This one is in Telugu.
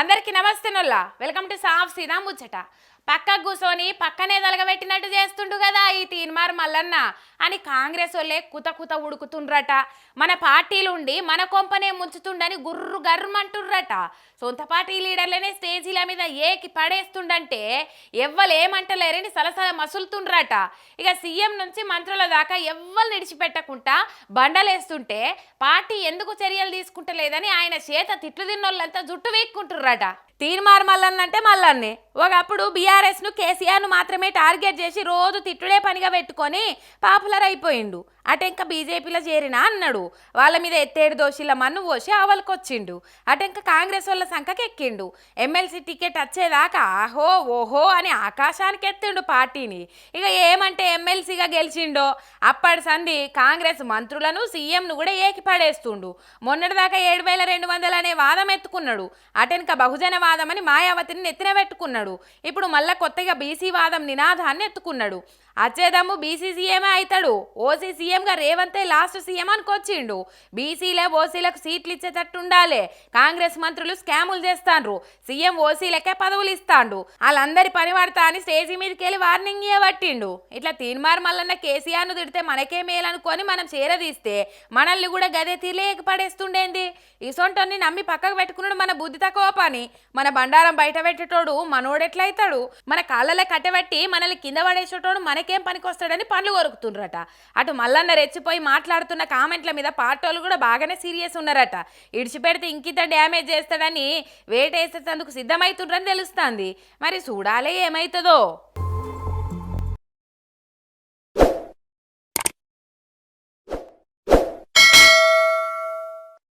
అందరికీ నమస్తే నొల్లా. వెల్కమ్ టు సాఫ్ సీదా ముచ్చట. పక్కకు కూర్చొని పక్కనే తలగబెట్టినట్టు చేస్తుండు కదా ఈ తీన్మార్ మల్లన్న. అని కాంగ్రెస్ వాళ్ళే కుత కుత ఉడుకుతుండ్రట. మన పార్టీలు ఉండి మన కొంపనే ముంచుతుండని గుర్రు గర్రమంటుండ్రట సొంత పార్టీ లీడర్లనే స్టేజీల మీద ఏకి పడేస్తుండంటే ఎవ్వలేమంటలేరని సలసల మసులుతుండ్రట. ఇక సీఎం నుంచి మంత్రుల దాకా ఎవ్వరు నిడిచిపెట్టకుండా బండలేస్తుంటే పార్టీ ఎందుకు చర్యలు తీసుకుంటలేదని ఆయన చేత తిట్లు తిన్నోళ్ళంతా జుట్టు వీక్కుంటుర్రట తీర్మార్ మల్లన్న అంటే మల్లన్నే. ఒకప్పుడు బిఆర్ ను కేసీఆర్ను మాత్రమే టార్గెట్ చేసి రోజు తిట్టుడే పనిగా పెట్టుకొని పాపులర్ అయిపోయిండు. అటెంక బీజేపీలో చేరినా అన్నాడు. వాళ్ళ మీద ఎత్తేడు దోషిల మన్ను పోసి ఆవలకొచ్చిండు. ఇంకా కాంగ్రెస్ వాళ్ళ సంఖకి ఎక్కిండు ఎమ్మెల్సీ టికెట్ వచ్చేదాకా ఆహో ఓహో అని ఆకాశానికి ఎత్తిండు పార్టీని. ఇక ఏమంటే ఎమ్మెల్సీగా గెలిచిండో అప్పటి సంధి కాంగ్రెస్ మంత్రులను సీఎంను కూడా ఏకి పడేస్తుండు మొన్నటిదాకా ఏడు వేల రెండు వందలు అనే వాదం ఎత్తుకున్నాడు. అటెనక బహుజన వాదం అని మాయావతిని నెత్తిన పెట్టుకున్నాడు. ఇప్పుడు మళ్ళా కొత్తగా బీసీ వాదం నినాదాన్ని ఎత్తుకున్నాడు. అచ్చేదమ్ము బీసీ సీఎమే అవుతాడు ఓసీ సీఎంగా రేవంతే లాస్ట్ సీఎం అనుకొచ్చిండు. బీసీలే ఓసీలకు సీట్లు ఇచ్చేటట్టు ఉండాలి కాంగ్రెస్ మంత్రులు స్కాములు చేస్తాండ్రు. సీఎం ఓసీలకే పదవులు ఇస్తాండు. వాళ్ళందరి పని పడతా అని స్టేజీ మీదకి వెళ్ళి వార్నింగ్ ఇవ్వబట్టిండు ఇట్లా తీన్మార్ మల్లన్న కేసీఆర్ను తిడితే మనకే మేలనుకొని మనం చేరదీస్తే మనల్ని కూడా గదే తీలేక పడేస్తుండేంది? ఇసొంటోని నమ్మి పక్కకు పెట్టుకున్నాడు మన బుద్ధి తక్కువ పని. మన బండారం బయట పెట్టేటోడు మనోడెట్లయితాడు? మన కాళ్ళలో కట్టబెట్టి మనల్ని కింద పడేసేటోడు మనకేం పనికొస్తాడని పండ్లు కొరుకుతుండ్రట. అటు మల్లన్న రెచ్చిపోయి మాట్లాడుతున్న కామెంట్ల మీద పార్టోలు కూడా బాగానే సీరియస్ ఉన్నారట. ఇడిచిపెడితే ఇంకిత డ్యామేజ్ చేస్తాడని వేటేసేటందుకు సిద్ధమవుతుండ్రని తెలుస్తుంది. మరి చూడాలే ఏమవుతుందో